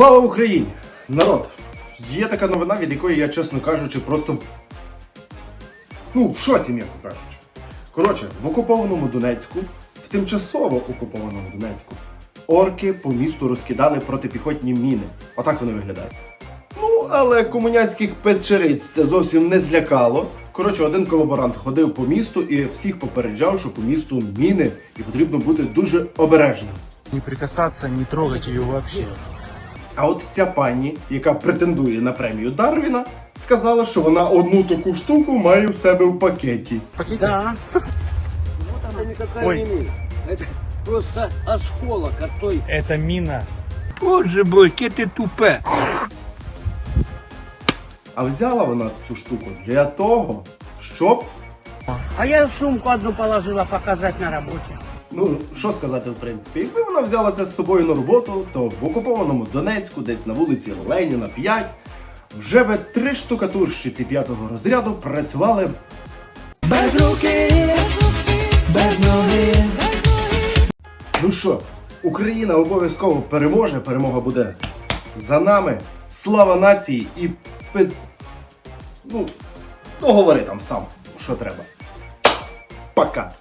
Слава Україні! Народ! Є така новина, від якої я, чесно кажучи, просто. Ну, в шоці, м'яко кажучи. Коротше, в окупованому Донецьку, в тимчасово окупованому Донецьку, орки по місту розкидали протипіхотні міни. Отак вони виглядають. Ну, але комуняцьких печериць це зовсім не злякало. Коротше, один колаборант ходив по місту і всіх попереджав, що по місту міни, і потрібно бути дуже обережним. Не прикасаться, не трогать ее вообще. А от ця пані, яка претендує на премію Дарвіна, сказала, що вона одну таку штуку має в себе в пакеті. В пакете? Да. Это никакая Ой. не мина. Это просто осколок от той... Это мина. Боже мой, ке ты тупе. А взяла вона цю штуку для того, щоб. А я в сумку одну положила показать на работе. Ну, що сказати, в принципі, якби вона взяла це з собою на роботу, то в окупованому Донецьку, десь на вулиці Леніна 5, вже би три штукатурщиці п'ятого розряду працювали Без руки, без ноги. Ну що, Україна обов'язково переможе, перемога буде за нами. Слава нації і без. Ну, ну говори там сам, що треба. Пока.